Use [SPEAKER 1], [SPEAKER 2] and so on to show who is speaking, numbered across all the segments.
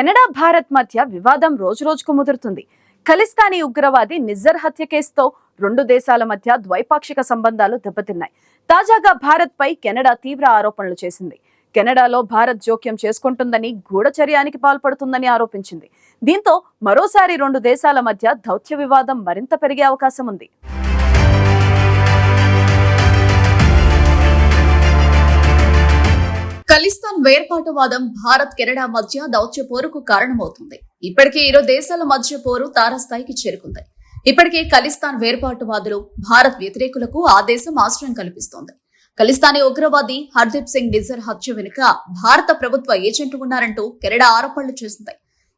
[SPEAKER 1] Canada Bharat మధ్య వివాదం రోజురోజుకు ముదురుతుంది. ఖలిస్తానీ ఉగ్రవాది నిజర్ హత్య కేసుతో రెండు దేశాల మధ్య ద్వైపాక్షిక సంబంధాలు దెబ్బతిన్నాయి. తాజాగా భారత్ పై కెనడా తీవ్ర ఆరోపణలు చేసింది. కెనడాలో భారత్ జోక్యం చేసుకుంటుందని గూఢచర్యానికి పాల్పడుతుందని ఆరోపించింది. దీంతో మరోసారి రెండు దేశాల మధ్య దౌత్య వివాదం మరింత పెరిగే అవకాశం ఉంది.
[SPEAKER 2] వేర్పాటువాదం భారత్ కెనడా మధ్య దౌత్య పోరుకు కారణమవుతుంది. ఇప్పటికే ఇరు దేశాల మధ్య పోరు తారస్థాయికి చేరుకుంది. ఇప్పటికే ఖలిస్తాన్ వేర్పాటువాదులు భారత్ వ్యతిరేకులకు ఆ దేశం ఆశ్రయం కల్పిస్తోంది. ఖలిస్తానీ ఉగ్రవాది హర్దీప్ సింగ్ నిజర్ హత్య వెనుక భారత ప్రభుత్వ ఏజెంట్ ఉన్నారంటూ కెనడా ఆరోపణలు చేసింది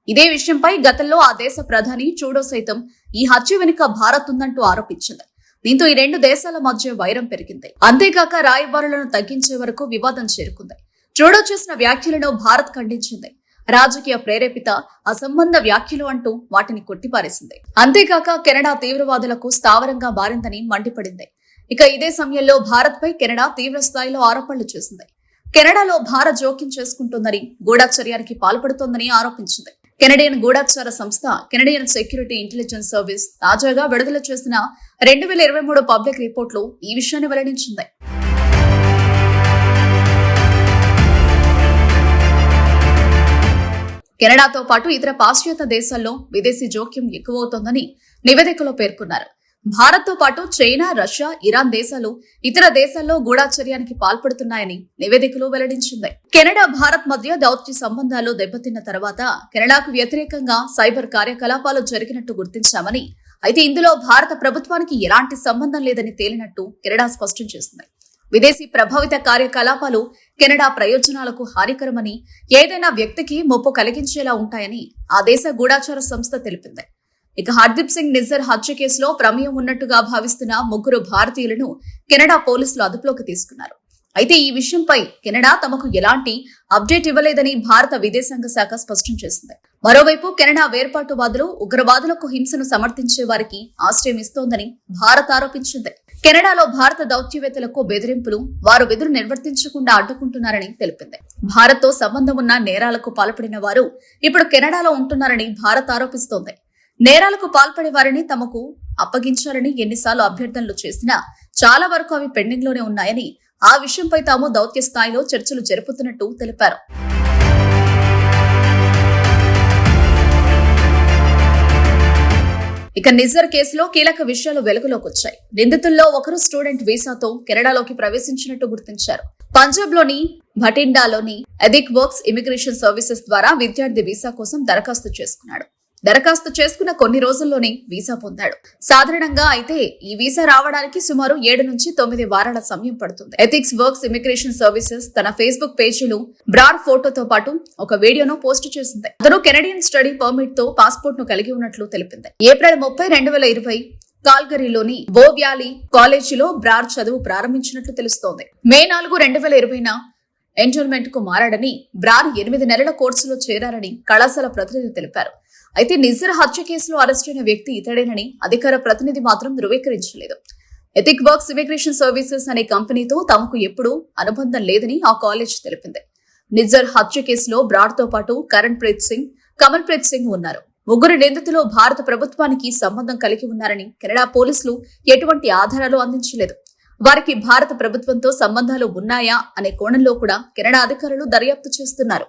[SPEAKER 2] ఇదే విషయంపై గతంలో ఆ దేశ ప్రధాని చూడో సైతం ఈ హత్య వెనుక భారత్ ఉందంటూ ఆరోపించింది. దీంతో ఈ రెండు దేశాల మధ్య వైరం పెరిగింది. అంతేకాక రాయబారులను తగ్గించే వరకు వివాదం చేరుకుంది. ట్రూడో చేసిన వ్యాఖ్యలను భారత్ ఖండించింది. రాజకీయ ప్రేరేపిత అసంబంధ వ్యాఖ్యలు అంటూ వాటిని కొట్టిపారేసింది. అంతేకాక కెనడా తీవ్రవాదులకు స్థావరంగా మారిందని మండిపడింది. ఇక ఇదే సమయంలో భారత్ పై కెనడా తీవ్ర స్థాయిలో ఆరోపణలు చేసింది. కెనడాలో భారత్ జోక్యం చేసుకుంటోందని గూఢాచర్యానికి పాల్పడుతోందని ఆరోపించింది. కెనడియన్ గూఢాచార సంస్థ కెనడియన్ సెక్యూరిటీ ఇంటెలిజెన్స్ సర్వీస్ తాజాగా విడుదల చేసిన రెండు వేల ఇరవై మూడు పబ్లిక్ రిపోర్ట్లు ఈ విషయాన్ని వెల్లడించింది. కెనడాతో పాటు ఇతర పాశ్చాత్య దేశాల్లో విదేశీ జోక్యం ఎక్కువవుతోందని నివేదికలో పేర్కొన్నారు. భారత్తో పాటు చైనా రష్యా ఇరాన్ దేశాలు ఇతర దేశాల్లో గూఢాచర్యానికి పాల్పడుతున్నాయని నివేదికలో వెల్లడించింది. కెనడా భారత్ మధ్య దౌత్య సంబంధాలు దెబ్బతిన్న తర్వాత కెనడాకు వ్యతిరేకంగా సైబర్ కార్యకలాపాలు జరిగినట్టు గుర్తించామని అయితే ఇందులో భారత ప్రభుత్వానికి ఎలాంటి సంబంధం లేదని తేలినట్టు కెనడా స్పష్టం చేసింది. విదేశీ ప్రభావిత కార్యకలాపాలు కెనడా ప్రయోజనాలకు హానికరమని ఏదైనా వ్యక్తికి ముప్పు కలిగించేలా ఉంటాయని ఆ దేశ గూఢాచార సంస్థ తెలిపింది. ఇక హర్దీప్ సింగ్ నిజర్ హత్య కేసులో ప్రమేయం ఉన్నట్టుగా భావిస్తున్న ముగ్గురు భారతీయులను కెనడా పోలీసులు అదుపులోకి తీసుకున్నారు. అయితే ఈ విషయంపై కెనడా తమకు ఎలాంటి అప్డేట్ ఇవ్వలేదని భారత విదేశాంగ శాఖ స్పష్టం చేసింది. మరోవైపు కెనడా వేర్పాటువాదులు ఉగ్రవాదులకు హింసను సమర్థించే వారికి ఆశ్రయం ఇస్తోందని భారత్ ఆరోపించింది. కెనడాలో భారత దౌత్యవేత్తలకు బెదిరింపులు వారు విధులు నిర్వర్తించకుండా అడ్డుకుంటున్నారని తెలిపింది. భారత్తో సంబంధం ఉన్న నేరాలకు పాల్పడిన వారు ఇప్పుడు కెనడాలో ఉంటున్నారని భారత్ ఆరోపిస్తోంది. నేరాలకు పాల్పడే వారిని తమకు అప్పగించాలని ఎన్నిసార్లు అభ్యర్థనలు చేసినా చాలా వరకు అవి పెండింగ్లోనే ఉన్నాయని ఆ విషయంపై తాము దౌత్య స్థాయిలో చర్చలు జరుపుతున్నట్టు తెలిపారు. ఇక నిజర్ కేసులో కీలక విషయాలు వెలుగులోకి వచ్చాయి. నిందితుల్లో ఒకరు స్టూడెంట్ వీసాతో కెనడాలోకి ప్రవేశించినట్టు గుర్తించారు. పంజాబ్లోని భటిండాలోని ఎదిక్ వర్క్స్ ఇమిగ్రేషన్ సర్వీసెస్ ద్వారా విద్యార్థి వీసా కోసం దరఖాస్తు చేసుకున్నాడు. దరఖాస్తు చేసుకున్న కొన్ని రోజుల్లోనే వీసా పొందాడు. సాధారణంగా అయితే ఈ వీసా రావడానికి సుమారు ఏడు నుంచి తొమ్మిది వారాల సమయం పడుతుంది. ఎథిక్స్ వర్క్స్ ఇమిగ్రేషన్ సర్వీసెస్ తన ఫేస్బుక్ పేజీలో బ్రాడ్ ఫోటోతో పాటు ఒక వీడియోను పోస్ట్ చేసింది. అతను కెనడియన్ స్టడీ పర్మిట్తో పాస్పోర్ట్ను కలిగి ఉన్నట్లు తెలిపింది. ఏప్రిల్ ముప్పై రెండు వేల ఇరవై కాల్గరీలోని బో వ్యాలీ కాలేజీలో బ్రార్ చదువు ప్రారంభించినట్లు తెలుస్తోంది. మే నాలుగు రెండు వేల ఇరవైన ఎంజాయ్మెంట్కు మారాడని బ్రార్ ఎనిమిది నెలల కోర్సులో చేరారని కళాశాల ప్రతినిధి తెలిపారు. అయితే నిజర్ హత్య కేసులో అరెస్టైన వ్యక్తి ఇతడేనని అధికార ప్రతినిధి మాత్రం ధృవీకరించలేదు. ఎథిక్ వర్క్స్ ఇమిగ్రేషన్ సర్వీసెస్ అనే కంపెనీతో తమకు ఎప్పుడూ అనుబంధం లేదని ఆ కాలేజ్ తెలిపింది. నిజర్ హత్య కేసులో బ్రాడ్తో పాటు కరణ్ ప్రీత్ సింగ్ కమల్ ప్రీత్ సింగ్ ఉన్నారు. ముగ్గురు నిందితులు భారత ప్రభుత్వానికి సంబంధం కలిగి ఉన్నారని కెనడా పోలీసులు ఎటువంటి ఆధారాలు అందించలేదు. వారికి భారత ప్రభుత్వంతో సంబంధాలు ఉన్నాయా అనే కోణంలో కూడా కెనడా అధికారులు దర్యాప్తు చేస్తున్నారు.